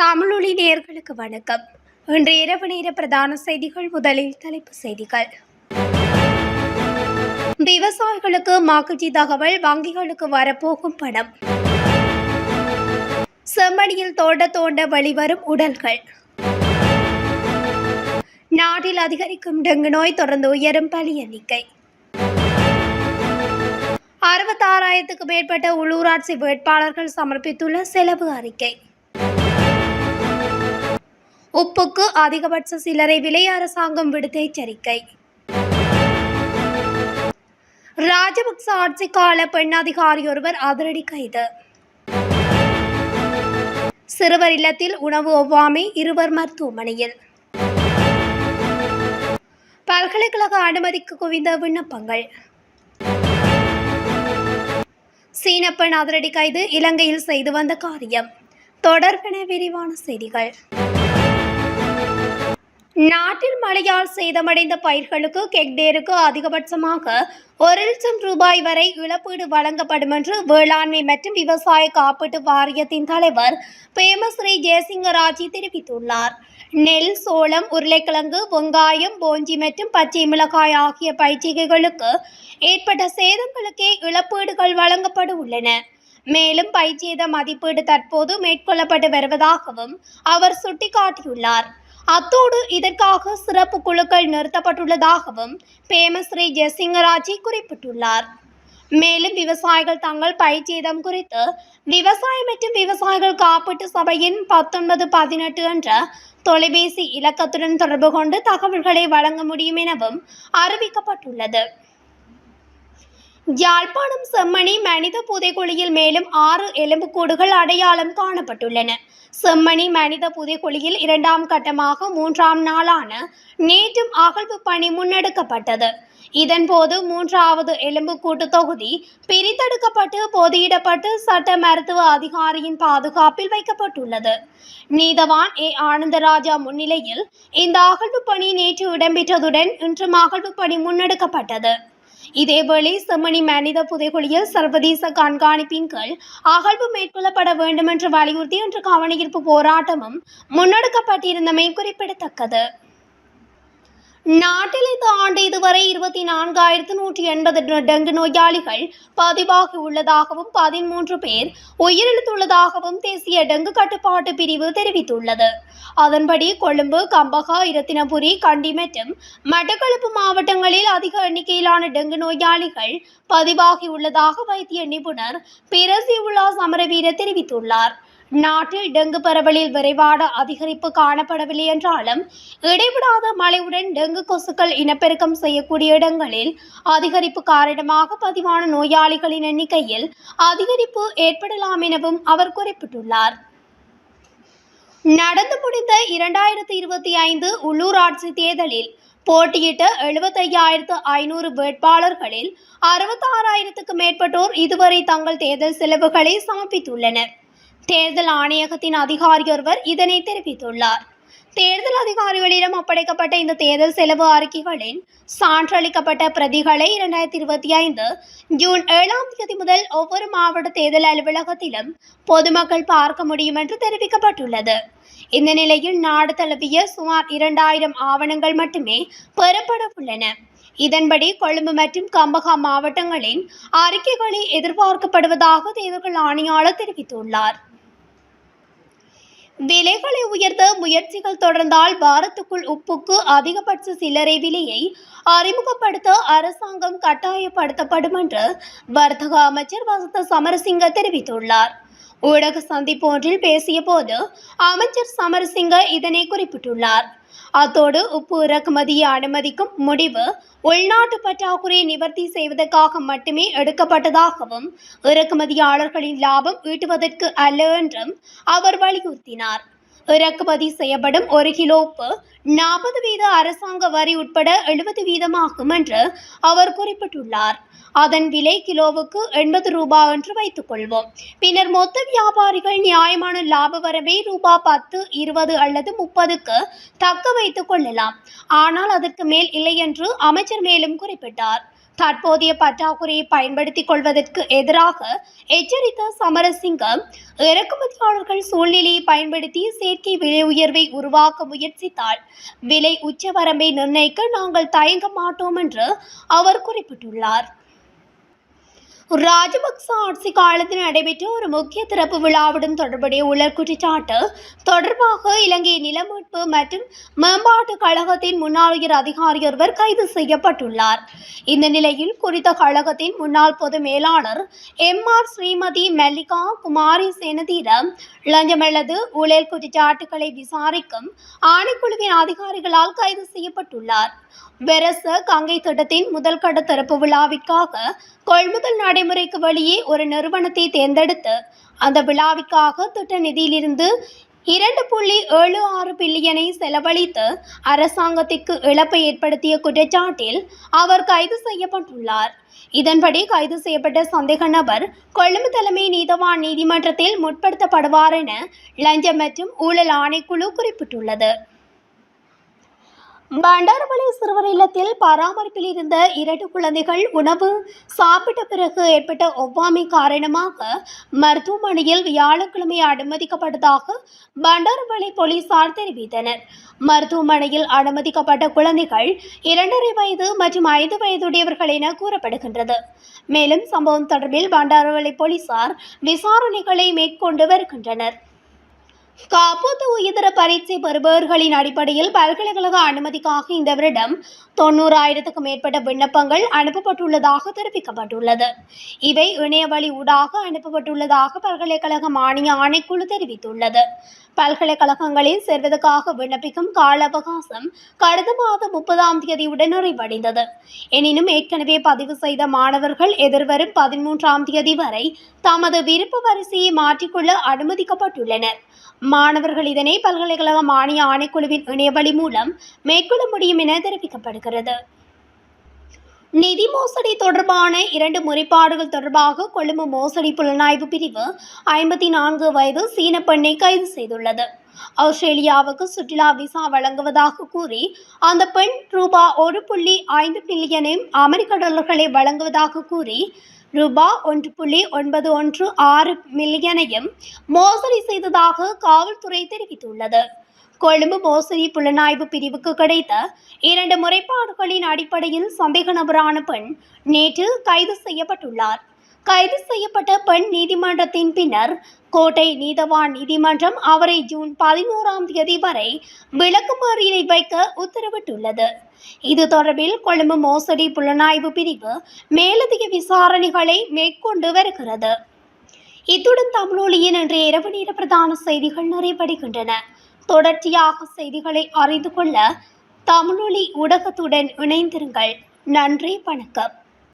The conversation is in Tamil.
தமிழொலி நேயர்களுக்கு வணக்கம். இன்று இரவு நேர பிரதான செய்திகள் முதலில் தலைப்பு செய்திகள். விவசாயிகளுக்கு மாக்குஜி தகவல் வங்கிகளுக்கு வரப்போகும் பணம். செம்மணியில் தோண்ட தோண்ட வெளிவரும் உடல்கள். நாட்டில் அதிகரிக்கும் டெங்கு நோய் தொடர்ந்து உயரும் பலி எண்ணிக்கை. அறுபத்தாறாயிரத்துக்கு மேற்பட்ட உள்ளூராட்சி வேட்பாளர்கள் சமர்ப்பித்துள்ள செலவு அறிக்கை. உப்புக்கு அதிகபட்ச சிலரை விலை அரசாங்கம் விடுத்த எச்சரிக்கை. ராஜபக்ச ஆட்சி கால பெண் அதிகாரி ஒருவர் அதிரடி கைது. சிறுவர் இல்லத்தில் உணவு ஒவ்வாமை இருவர் மருத்துவமனையில். பல்கலைக்கழக அனுமதிக்கு குவிந்த விண்ணப்பங்கள். சீனப்பெண் அதிரடி கைது இலங்கையில் செய்து வந்த காரியம். தொடர்பென விரிவான செய்திகள். நாட்டில் மழையால் சேதமடைந்த பயிர்களுக்கு கெக்டேருக்கு அதிகபட்சமாக ஒரு லட்சம் ரூபாய் வரை இழப்பீடு வழங்கப்படும் என்று வேளாண்மை மற்றும் விவசாய காப்பீட்டு வாரியத்தின் தலைவர் பேமஸ்ரீ ஜெயசிங்கராஜி தெரிவித்துள்ளார். நெல் சோளம் உருளைக்கிழங்கு வெங்காயம் போஞ்சி மற்றும் பச்சை மிளகாய் ஆகிய பயிற்சிகைகளுக்கு ஏற்பட்ட சேதங்களுக்கே இழப்பீடுகள் வழங்கப்பட உள்ளன. மேலும் பயிற்சியத மதிப்பீடு தற்போது மேற்கொள்ளப்பட்டு வருவதாகவும் அவர் சுட்டிக்காட்டியுள்ளார். அத்தோடு இதற்காக சிறப்பு குழுக்கள் நிறுத்தப்பட்டுள்ளதாகவும் பேமஸ்ரீ ஜெசிங்கராஜி குறிப்பிட்டுள்ளார். மேலும் விவசாயிகள் தங்கள் பயிற்சியதம் குறித்து விவசாய மற்றும் விவசாயிகள் காப்பீட்டு சபையின் பத்தொன்பது பதினெட்டு என்ற தொலைபேசி இலக்கத்துடன் தொடர்பு கொண்டு தகவல்களை வழங்க முடியும் எனவும் அறிவிக்கப்பட்டுள்ளது. யாழ்ப்பாணம் செம்மணி மனித புதைக்குழியில் மேலும் ஆறு எலும்புக்கூடுகள் அடையாளம் காணப்பட்டுள்ளன. செம்மணி மனித புதைக்குழியில் இரண்டாம் கட்டமாக மூன்றாம் நாளான நேற்றும் அகழ்வு பணி முன்னெடுக்கப்பட்டது. இதன்போது மூன்றாவது எலும்புக்கூட்டு தொகுதி பிரித்தெடுக்கப்பட்டு பொதியிடப்பட்டு சட்ட மருத்துவ அதிகாரியின் பாதுகாப்பில் வைக்கப்பட்டுள்ளது. நீதவான் ஏ. ஆனந்தராஜா முன்னிலையில் இந்த அகழ்வு பணி நேற்று இடம்பெற்றதுடன் இன்றும் அகழ்வு பணி முன்னெடுக்கப்பட்டது. இதேவேளை செம்மணி மனித புதைகுழியில் சர்வதேச கண்காணிப்பின் கீழ் அகழ்வு மேற்கொள்ளப்பட வேண்டும் என்று வலியுறுத்தி இன்று கவனஈர்ப்பு போராட்டமும் முன்னெடுக்கப்பட்டிருந்தமை குறிப்பிடத்தக்கது. நாட்டில் இந்த ஆண்டு இதுவரை இருபத்தி நான்காயிரத்து நூற்றி எண்பது டெங்கு நோயாளிகள் பதிவாகி உள்ளதாகவும் பதிமூன்று பேர் உயிரிழந்துள்ளதாகவும் தேசிய டெங்கு கட்டுப்பாட்டு பிரிவு தெரிவித்துள்ளது. அதன்படி கொழும்பு கம்பகா இரத்தினபுரி கண்டி மற்றும் மட்டக்களப்பு மாவட்டங்களில் அதிக எண்ணிக்கையிலான டெங்கு நோயாளிகள் பதிவாகியுள்ளதாக வைத்திய நிபுணர் பிரசிவுல்லா சமரவீர தெரிவித்துள்ளார். நாட்டில் டெங்கு பரவலில் விரைவான அதிகரிப்பு காணப்படவில்லை என்றாலும் இடைவிடாத மழையுடன் டெங்கு கொசுக்கள் இனப்பெருக்கம் செய்யக்கூடிய இடங்களில் அதிகரிப்பு காரணமாக பதிவான நோயாளிகளின் எண்ணிக்கையில் அதிகரிப்பு ஏற்படலாம் எனவும் அவர் குறிப்பிட்டுள்ளார். நடந்து முடிந்த இரண்டாயிரத்தி இருபத்தி ஐந்து உள்ளூராட்சி தேர்தலில் போட்டியிட்ட எழுபத்தையாயிரத்து ஐநூறு வேட்பாளர்களில் அறுபத்தாறாயிரத்துக்கு மேற்பட்டோர் இதுவரை தங்கள் தேர்தல் செலவுகளை சமர்ப்பித்துள்ளனர். தேர்தல் ஆணையகத்தின் அதிகாரி ஒருவர் இதனை தெரிவித்துள்ளார். தேர்தல் அதிகாரிகளிடம் ஒப்படைக்கப்பட்ட இந்த தேர்தல் செலவு அறிக்கைகளின் சான்றளிக்கப்பட்ட பிரதிகளை இரண்டாயிரத்தி இருபத்தி ஐந்து ஜூன் ஏழாம் தேதி முதல் ஒவ்வொரு மாவட்ட தேர்தல் அலுவலகத்திலும் பொதுமக்கள் பார்க்க முடியும் என்று தெரிவிக்கப்பட்டுள்ளது. இந்த நிலையில் நாடு தழுவிய சுமார் இரண்டாயிரம் ஆவணங்கள் மட்டுமே பெறப்பட உள்ளன. இதன்படி கொழும்பு மற்றும் கம்பகா மாவட்டங்களின் அறிக்கைகளை எதிர்பார்க்கப்படுவதாக தேர்தல் ஆணையாளர் தெரிவித்துள்ளார். விலைகளை உயர்த்த முயற்சிகள் தொடர்ந்தால் வாரத்துக்குள் உப்புக்கு அதிகபட்ச சில்லறை விலையை அறிமுகப்படுத்த அரசாங்கம் கட்டாயப்படுத்தப்படும் என்று வர்த்தக அமைச்சர் வசந்த சமரசிங்க தெரிவித்துள்ளார். ஊடக சந்திப்பு ஒன்றில் பேசிய போது அமைச்சர் சமரசிங்க இதனை குறிப்பிட்டுள்ளார். அத்தோடு உப்பு இறக்குமதியை அனுமதிக்கும் முடிவு உள்நாட்டு பற்றாக்குறையை நிவர்த்தி செய்வதற்காக மட்டுமே எடுக்கப்பட்டதாகவும் இறக்குமதியாளர்களின் லாபம் ஈட்டுவதற்கு அல்ல என்றும் அவர் வலியுறுத்தினார். இறக்குமதி செய்யப்படும் ஒரு கிலோப்பு நாற்பது வீத அரசாங்க வரி உட்பட எழுபது வீதமாகும் என்று அவர் குறிப்பிட்டுள்ளார். அதன் விலை கிலோவுக்கு எண்பது ரூபாய் என்று வைத்துக் கொள்வோம். பின்னர் மொத்த வியாபாரிகள் நியாயமான லாப வரவை ரூபாய் பத்து இருபது அல்லது முப்பதுக்கு தக்க வைத்துக் கொள்ளலாம். ஆனால் அதற்கு மேல் இல்லை என்று அமைச்சர் மேலும் குறிப்பிட்டார். தற்போதைய பற்றாக்குறையை பயன்படுத்திக் கொள்வதற்கு எதிராக எச்சரித்த சமரசிங்கம் இறக்குமதியாளர்கள் சூழ்நிலையை பயன்படுத்தி செயற்கை விலை உயர்வை உருவாக்க முயற்சித்தால் விலை உச்சவரம்பை நிர்ணயிக்க நாங்கள் தயங்க மாட்டோம் என்று அவர் குறிப்பிட்டுள்ளார். ராஜபக்ச ஆட்சி காலத்தில் நடைபெற்ற ஒரு முக்கிய திறப்பு விழாவுடன் தொடர்புடைய உலர் குற்றச்சாட்டு தொடர்பாக இலங்கை நிலமீட்பு மற்றும் மேம்பாட்டு கழகத்தின் முன்னாள் உயர் அதிகாரி ஒருவர் கைது செய்யப்பட்டுள்ளார். இந்த நிலையில் குறித்த கழகத்தின் முன்னாள் பொது மேலாளர் எம் ஆர் ஸ்ரீமதி மல்லிகா குமாரி சேனதீரம் லஞ்சம் அல்லது ஊழல் குற்றச்சாட்டுகளை விசாரிக்கும் ஆணைக்குழுவின் அதிகாரிகளால் கைது செய்யப்பட்டுள்ளார். வெரச கங்கை திட்டத்தின் முதல் கட திறப்பு விழாவிற்காக கொள்முதல் நடைமுறைக்கு வெளியே ஒரு நிறுவனத்தை தேர்ந்தெடுத்து அந்த விழாவிற்காக திட்ட நிதியிலிருந்து இரண்டு புள்ளி ஏழு ஆறு பில்லியனை செலவழித்து அரசாங்கத்திற்கு இழப்பை ஏற்படுத்திய குற்றச்சாட்டில் அவர் கைது செய்யப்பட்டுள்ளார். இதன்படி கைது செய்யப்பட்ட சந்தேக நபர் கொழும்பு தலைமை நீதவான் நீதிமன்றத்தில் முற்படுத்தப்படுவார் என லஞ்சம் மற்றும் ஊழல் ஆணைக்குழு குறிப்பிட்டுள்ளது. பண்டாரமலை சிறுவர் இல்லத்தில் பராமரிப்பில் இருந்த இரண்டு குழந்தைகள் உணவு சாப்பிட்ட பிறகு ஏற்பட்ட ஒவ்வாமை காரணமாக மருத்துவமனையில் வியாழக்கிழமை அனுமதிக்கப்பட்டதாக பண்டாரமலை போலீசார் தெரிவித்தனர். மருத்துவமனையில் அனுமதிக்கப்பட்ட குழந்தைகள் இரண்டரை வயது மற்றும் ஐந்து வயதுடையவர்கள் என கூறப்படுகின்றது. மேலும் சம்பவம் தொடர்பில் பண்டாரமலை போலீசார் விசாரணைகளை மேற்கொண்டு வருகின்றனர். காப்போத்து உயர்தர பரீட்சை பெறுபவர்களின் அடிப்படையில் பல்கலைக்கழக அனுமதிக்காக இந்த வருடம் தொண்ணூறாயிரத்துக்கும் மேற்பட்ட விண்ணப்பங்கள் அனுப்பப்பட்டுள்ளதாக தெரிவிக்கப்பட்டுள்ளது. இவை இணையவழி ஊடாக அனுப்பப்பட்டுள்ளதாக பல்கலைக்கழக மானிய ஆணைக்குழு தெரிவித்துள்ளது. பல்கலைக்கழகங்களில் சேர்வதற்காக விண்ணப்பிக்கும் கால அவகாசம் கடந்த மாதம் முப்பதாம் தேதியுடன் நிறைவடைந்தது. எனினும் ஏற்கனவே பதிவு செய்த மாணவர்கள் எதிர்வரும் பதிமூன்றாம் தேதி வரை தமது விருப்ப வரிசையை மாற்றிக்கொள்ள அனுமதிக்கப்பட்டுள்ளனர். மாணவர்கள் இதனை பல்கலைக்கழக மானிய ஆணைக்குழுவின் இணையவழி மூலம் மேற்கொள்ள முடியும் என தெரிவிக்கப்படுகிறது. நிதி மோசடி தொடர்பான இரண்டு முறைப்பாடுகள் தொடர்பாக கொழும்பு மோசடி புலனாய்வு பிரிவு ஐம்பத்தி நான்கு வயது சீன பெண்ணை கைது செய்துள்ளது. ஆஸ்திரேலியாவுக்கு சுற்றுலா விசா வழங்குவதாக கூறி அந்த பெண் ரூபா ஒரு புள்ளி ஐந்து பில்லியனையும் அமெரிக்க டாலர்களை வழங்குவதாக கூறி ரூபா ஒன்று புள்ளி ஒன்பது ஒன்று ஆறு மில்லியனையும் மோசடி செய்ததாக காவல்துறை தெரிவித்துள்ளது. கொழும்பு மோசடி புலனாய்வு பிரிவுக்கு கிடைத்த இரண்டு முறைப்பாடுகளின் அடிப்படையில் சந்தேக நபரான பெண் நேற்று கைது செய்யப்பட்டுள்ளார். கைது செய்யப்பட்ட பெண் நீதிமன்றத்தின் பின்னர் கோட்டை நீதவான் நீதிமன்றம் அவரை ஜூன் பதினோராம் தேதி வரை விளக்குமறியலில் வைக்க உத்தரவிட்டுள்ளது. இது தொடர்பில் கொழும்பு மோசடி புலனாய்வு பிரிவு மேலதிக விசாரணைகளை மேற்கொண்டு வருகிறது. இத்துடன் தமிழொலியின் இன்று இரவு நேர பிரதான செய்திகள் நிறைவடைகின்றன. தொடர்ச்சியாக செய்திகளை அறிந்து கொள்ள தமிழொலி ஊடகத்துடன் இணைந்திருங்கள். நன்றி வணக்கம்.